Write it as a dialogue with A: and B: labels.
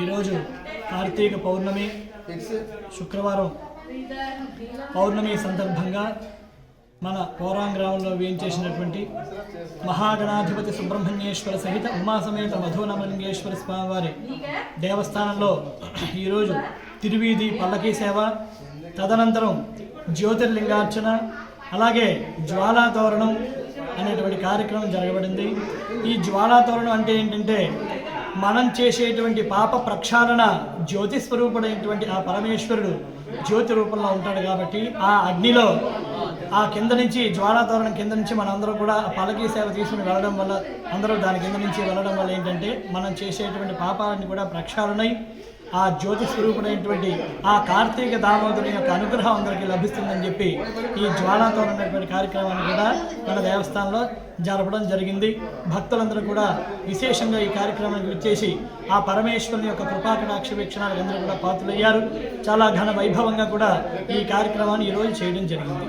A: ఈరోజు కార్తీక పౌర్ణమి శుక్రవారం. పౌర్ణమి సందర్భంగా మన పోరాంగ్ గ్రామంలో వేయించేసినటువంటి మహాగణాధిపతి సుబ్రహ్మణ్యేశ్వర సహిత ఉమాసమేత మధునమలింగేశ్వర స్వామివారి దేవస్థానంలో ఈరోజు తిరువీధి పల్లకీ సేవ తదనంతరం జ్యోతిర్లింగార్చన అలాగే జ్వాలా తోరణం అనేటువంటి కార్యక్రమం జరగబడింది. ఈ జ్వాలా తోరణం అంటే ఏంటంటే మనం చేసేటువంటి పాప ప్రక్షాళన జ్యోతి స్వరూపుడైనటువంటి ఆ పరమేశ్వరుడు జ్యోతి రూపంలో ఉంటాడు కాబట్టి ఆ అగ్నిలో ఆ కింద నుంచి జ్వాలాతోరణం కింద నుంచి మనందరూ కూడా పలకీ సేవ తీసుకుని వెళ్ళడం వల్ల అందరూ దాని కింద నుంచి వెళ్ళడం వల్ల ఏంటంటే మనం చేసేటువంటి పాపాలన్నీ కూడా ప్రక్షాళనై ఆ జ్యోతి స్వరూపుడైనటువంటి ఆ కార్తీక దామోదరుని యొక్క అనుగ్రహం అందరికీ లభిస్తుందని చెప్పి ఈ జ్వాలాతోరణం ఉన్నటువంటి కార్యక్రమాన్ని కూడా మన దేవస్థానంలో జరపడం జరిగింది. భక్తులందరూ కూడా విశేషంగా ఈ కార్యక్రమానికి వచ్చేసి ఆ పరమేశ్వరుని యొక్క కృపాకటాక్ష వీక్షణాలకు అందరూ కూడా పాత్రలయ్యారు. చాలా ఘన వైభవంగా కూడా ఈ కార్యక్రమాన్ని ఈరోజు చేయడం జరిగింది.